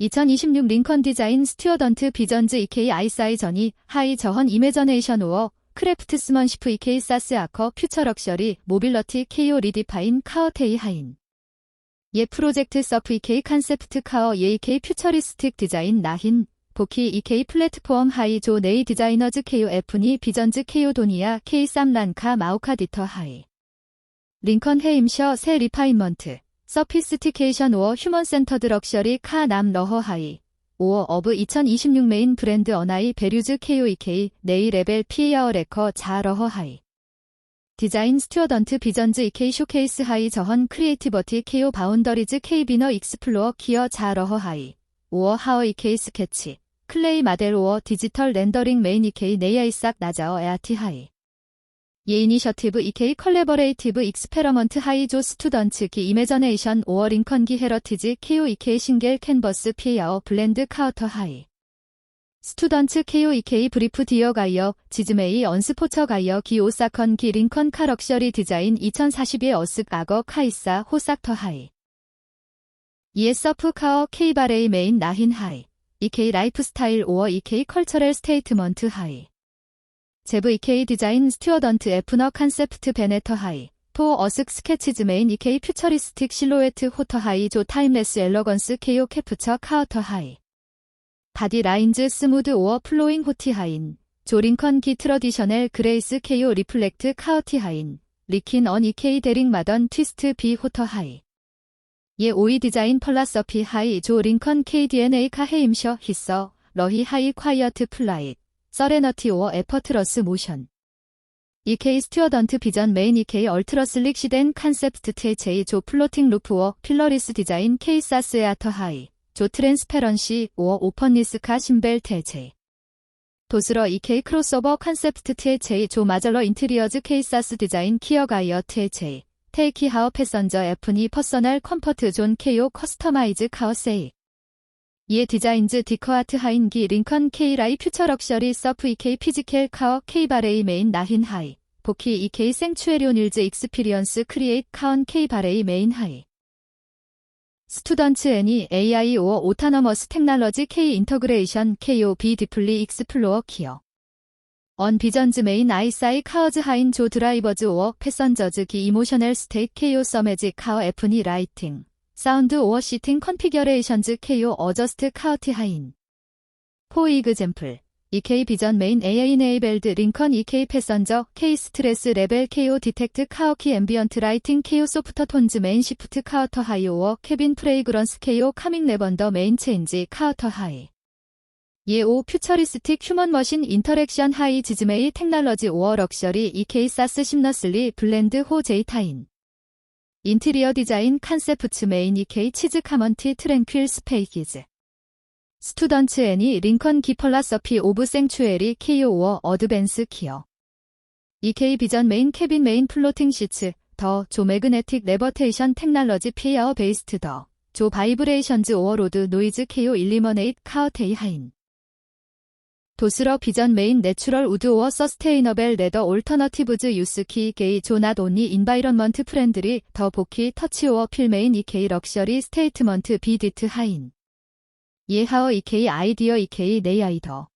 2026 링컨 디자인 스튜어던트 비전즈 EK 아이사이 전이 하이 저헌 이매저네이션 오어 크래프트스먼시프 EK 사스 아커 퓨처 럭셔리 모빌러티 KO 리디파인 카어테이 하인. 예 프로젝트 서프 EK 컨셉트 카어 예 EK 퓨처리스틱 디자인 나힌 보키 EK 플랫폼 하이 조 네이 디자이너즈 KO F니 비전즈 KO 도니아 K 쌈 란카 마우카 디터 하이. 링컨 헤임셔 새 리파인먼트 서피스티케이션 오어 휴먼 센터드 럭셔리 카 남 러허 하이. 오어 어브 2026 메인 브랜드 어나이 베류즈 KOEK 네이 레벨 피에어 레커 자 러허 하이. 디자인 스튜어던트 비전즈 EK 쇼케이스 하이 저헌 크리에이티버티 KO 바운더리즈 K비너 익스플로어 키어 자 러허 하이. 오어 하어 EK 스케치. 클레이 마델 오어 디지털 렌더링 메인 EK 네이아이싹 나자어 에아티 하이 예 이니셔티브 EK 컬래버레이티브 익스페러먼트 하이조 스투던츠 기 이매저네이션 오어 링컨 기 헤러티지 KO EK 싱겔 캔버스 피아어 블렌드 카우터 하이 스투던츠 KO EK 브리프 디어 가이어 지즈메이 언스포처 가이어 기 오사컨 기 링컨 카 럭셔리 디자인 2042 어스 악어 카이사 호삭터 하이. 이에 서프 카어 K바레이 메인 나힌 하이 EK 라이프스타일 오어 EK 컬처럴 스테이트먼트 하이 EK 디자인 스튜어던트 에프너 컨셉트 베네터 하이 포 어슥 스케치즈 메인 EK 퓨처리스틱 실로에트 호터 하이 조 타임레스 엘러건스 KO 캐프처 카우터 하이. 바디 라인즈 스무드 오어 플로잉 호티 하인 조링컨 기 트러디셔넬 그레이스 KO 리플렉트 카우티 하인 리킨 언 EK 데링 마던 트위스트 비 호터 하이. 예 오이 디자인 펄라서피 하이 조 링컨 KDNA 카헤임셔 히서 러히 하이 콰이어트 플라잇 서레너티 오어 에퍼트러스 모션 EK 스튜어던트 비전 메인 EK 얼트러슬릭 시덴 컨셉트 THA 조 플로팅 루프 워 필러리스 디자인 K 사스 에 아터 하이 조 트랜스페런시 오어 오펀니스 카 신벨 THA 도스러 EK 크로스오버 컨셉트 THA 조 마절러 인테리어즈 K 사스 디자인 키어 가이어 THA 테이키 하어 패선저 F니 퍼서널 컴퍼트 존 KO 커스터마이즈 카어 세이 이에 디자인즈 디커아트 하인기 링컨 K 라이 퓨처 럭셔리 서프 EK 피지켈 카어 K 바레이 메인 나힌 하이. 보키 EK 생추에리온 일즈 익스피리언스 크리에이트 카언 K 바레이 메인 하이. 스투던츠 애니 AI 오어 오타너머스 테크놀러지 K 인터그레이션 KO 비 디플리 익스플로어 키어. 언 비전즈 메인 아이사이 카어즈 하인 조 드라이버즈 오어 패선저즈 기 이모셔널 스테이트 KO 서매지 카어 F니 라이팅 사운드 오어 시팅 컨피겨레이션즈 KO 어저스트 카우티 하인. 포 이그 잼플. EK 비전 메인 AI 네이벨드 링컨 EK 패선저 K 스트레스 레벨 KO 디텍트 카오키 앰비언트 라이팅 KO 소프터 톤즈 메인 시프트 카우터 하이 오어 케빈 프레이그런스 KO 카밍 레번더 메인 체인지 카우터 하이 예오 퓨처리스틱 휴먼 머신 인터랙션 하이 지즈메이 teknology 오어 럭셔리 EK 사스 심너슬리 블렌드 호 제이타인 인테리어 디자인 컨셉츠 메인 EK 치즈 카먼티 트랭퀼 스페이기즈. 스투던츠 애니 링컨 기펄라 서피 오브 생추에리 KO 오어 어드밴스 키어. EK 비전 메인 캐빈 메인 플로팅 시츠 더 조 매그네틱 레버테이션 teknology 피어 베이스트 더 조 바이브레이션즈 오어로드 노이즈 KO 일리머네이트 카어테이 하인 도스러 비전 메인 내추럴 우드 오어 서스테이너벨 레더 올터너티브즈 유스키 게이 조낫 온니 인바이런먼트 프렌드리 더 보키 터치 오어 필메인 EK 럭셔리 스테이트먼트 비디트 하인. 예하어 EK 아이디어 EK 네이아이더